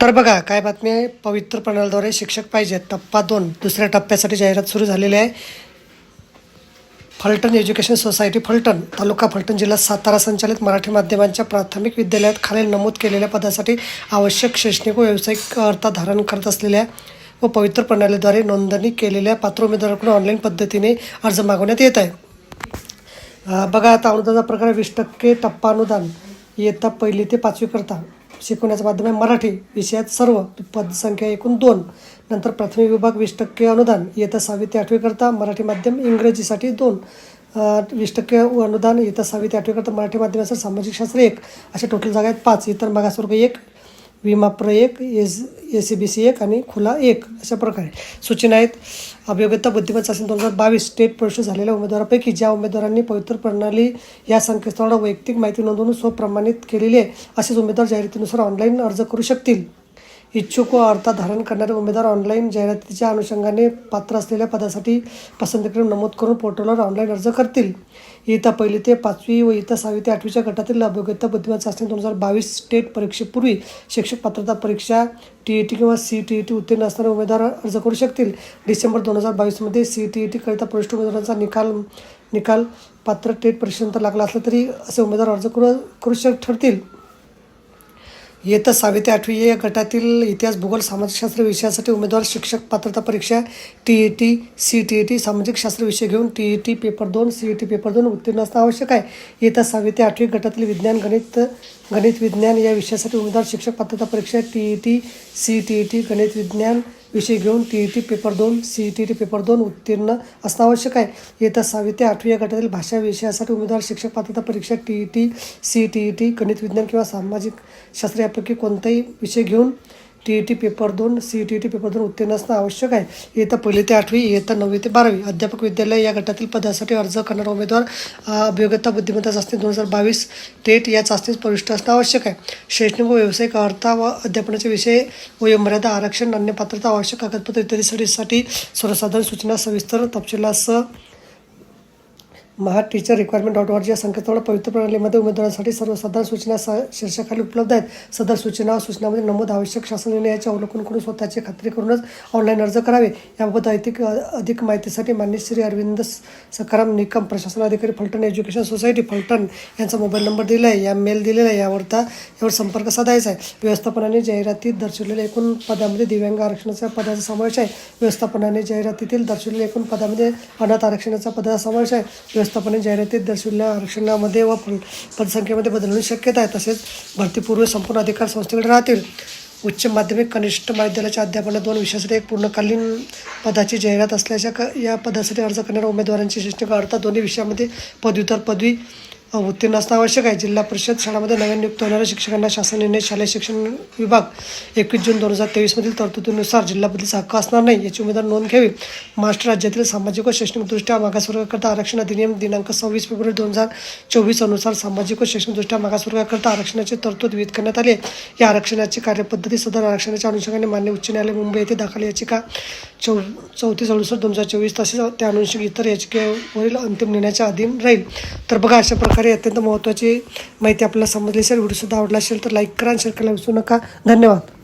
तर बघा काय बातमी आहे? पवित्र प्रणालीद्वारे शिक्षक पाहिजे. टप्पा दोन दुसऱ्या टप्प्यासाठी जाहिरात सुरू झालेली आहे. फलटण एज्युकेशन सोसायटी फलटण तालुका फलटण जिल्हा सातारा संचालित मराठी माध्यमांच्या प्राथमिक विद्यालयात खालील नमूद केलेल्या पदासाठी आवश्यक शैक्षणिक व व्यावसायिक अर्था धारण करत असलेल्या व पवित्र प्रणालीद्वारे नोंदणी केलेल्या पात्र उमेदवाराकडून ऑनलाईन पद्धतीने अर्ज मागवण्यात येत आहे. बघा आता अनुदानाचा प्रकार वीस टक्के टप्पा अनुदान. इयत्ता पहिली ते पाचवी करता. शिकवण्याचं माध्यम आहे मराठी विषयात सर्व पदसंख्या एकूण दोन. नंतर प्राथमिक विभाग वीस टक्के अनुदान. इयत्ता सहावी ते आठवीकरता मराठी माध्यम इंग्रजीसाठी दोन. वीस टक्के अनुदान इयत्ता सहावी ते आठवीकरता मराठी माध्यमाचं सामाजिक शास्त्र एक. अशा टोटल जागा आहेत पाच. इतर मागासवर्ग एक. विमा प्र एक S A C B C एक आणि खुला एक अशा प्रकारे सूचना आहेत. अभियोग्यता बुद्धिमत्ता चाचणी दोन हजार बावीस स्टेट परीक्षा झालेल्या उमेदवारापैकी ज्या उमेदवारांनी पवित्र प्रणाली या संकेतस्थळावर वैयक्तिक माहिती नोंदवून स्वप्रमाणित केलेली आहे असेच उमेदवार जाहिरातीनुसार ऑनलाईन अर्ज करू शकतील. इच्छुक व अर्था धारण करणारे उमेदवार ऑनलाईन जाहिरातीच्या अनुषंगाने पात्र असलेल्या पदासाठी पसंतीक्रम नमूद करून पोर्टलवर ऑनलाईन अर्ज करतील. इयत्ता पहिली ते पाचवी व इयत्ता सहावी ते आठवीच्या गटातील अभियोग्यता बुद्धिमत्ता चाचणी दोन हजार बावीस स्टेट परीक्षेपूर्वी शिक्षक पात्रता परीक्षा टी ई टी किंवा सी टी ई टी उत्तीर्ण असणारे उमेदवार अर्ज करू शकतील. डिसेंबर दोन हजार बावीसमध्ये सी टी ई टीकरिता प्रविष्ट उमेदवारांचा निकाल निकाल पात्र टेट परीक्षेनंतर लागला असला तरी असे उमेदवार अर्ज करू करू शक ठरतील. इयत्ता सहावी ते आठवी. या गटातील इतिहास भूगोल सामाजिकशास्त्र विषयासाठी उमेदवार शिक्षक पात्रता परीक्षा T E T C T E T सामाजिक शास्त्र विषय घेऊन टी ई टी पेपर दोन सी ई टी पेपर दोन उत्तीर्ण असणं आवश्यक आहे. इयत्ता सहावी ते आठवी गटातील विज्ञान गणित गणित विज्ञान या विषयासाठी उमेदवार शिक्षक पात्रता परीक्षा T E T C T E T गणित विज्ञान विषय घेऊन टी ई टी पेपर दोन C E T T paper दोन उत्तीर्ण असणं आवश्यक आहे. येत्या सहावी ते आठवी या गटातील भाषा विषयासाठी उमेदवार शिक्षक पात्रता परीक्षा T E T C T E T गणित विज्ञान किंवा सामाजिक शास्त्र यापैकी कोणताही विषय घेऊन टी ई टी पेपर दोन C T E T paper दोन उत्तीर्ण असणं आवश्यक आहे. इयत्ता पहिली ते आठवी इयत्ता नववी ते बारावी. अध्यापक विद्यालय या गटातील पदासाठी अर्ज करणारा उमेदवार अभियोगता बुद्धिमत्ता चाचणी दोन हजार बावीस टेट या चाचणीत प्रविष्ट असणं आवश्यक आहे. शैक्षणिक व व्यावसायिक अर्था व अध्यापनाचे विषय वयोमर्यादा आरक्षण अन्य पात्रता आवश्यक कागदपत्र इत्यादीसाठी सर्वसाधारण सूचना सविस्तर तपशिलासह Maha teacher requirement dot org या संकेतस्थळ पवित्र प्रणालीमध्ये उमेदवारांसाठी सदर सूचना स शीर्षकाखाली उपलब्ध आहेत. सदर सूचना सूचनामध्ये नमूद आवश्यक शासन निर्णयाचे अवलोकन करून स्वतःची खात्री करूनच ऑनलाईन अर्ज करावे. याबाबत अधिक अधिक माहितीसाठी मान्य श्री अरविंद सकाराम निकम प्रशासन अधिकारी फलटण एज्युकेशन सोसायटी फलटण यांचा मोबाईल नंबर दिला आहे या मेल दिलेला आहे यावरता यावर संपर्क साधायचा आहे. व्यवस्थापनाने जाहिरातीत दर्शवलेल्या एकूण पदामध्ये दिव्यांग आरक्षणाच्या पदाचा समावेश आहे. व्यवस्थापनाने जाहिरातीतील दर्शवलेल्या एकूण पदामध्ये अनाथ आरक्षणाचा पदाचा समावेश आहे. व्यवस्थापने जाहिरातीत दर्शविलेल्या आरक्षणामध्ये व पद- पदसंख्येमध्ये बदलणे शक्यता आहे. तसेच भरतीपूर्व संपूर्ण अधिकार संस्थेकडे राहतील. उच्च माध्यमिक कनिष्ठ महाविद्यालयाच्या अध्यापनात दोन विषयासाठी एक पूर्णकालीन पदाची जाहिरात असल्याच्या क या पदासाठी अर्ज करणाऱ्या उमेदवारांची शैक्षणिक अर्थ दोन्ही विषयामध्ये पदव्युत्तर पदवी उत्तीर्ण असणं आवश्यक आहे. जिल्हा परिषद शाळामध्ये नवीन नियुक्त होणाऱ्या शिक्षकांना शासन निर्णय शालेय शिक्षण विभाग एकवीस जून दोन हजार तेवीसमधील तरतुदीनुसार जिल्हा बदलीचा हक्क असणार नाही याची उमेदवार नोंद घ्यावी. महाराष्ट्र राज्यातील सामाजिक व शैक्षणिकदृष्ट्या मागासवर्गाकरता आरक्षण अधिनियम दिनांक सव्वीस फेब्रुवारी दोन हजार चोवीस अनुसार सामाजिक व शैक्षणिकदृष्ट्या मागासवर्गाकरता आरक्षणाची तरतूद विहित करण्यात आली या आरक्षणाची कार्यपद्धती सदर आरक्षणाच्या अनुषंगाने मान्य उच्च न्यायालय मुंबई येथे दाखल याचिका चौ चौतीस अडुसष्ट दोन हजार चोवीस तसेच त्या अनुषंग इतर याचिकेवरील अंतिम निर्णयाच्या अधीन राहील. तर बघा अशा प्रकारे अत्यंत महत्त्वाची माहिती आपल्याला समजली असेल व्हिडिओसुद्धा आवडला असेल तर लाईक करा शेअर करायला विसरू नका. धन्यवाद.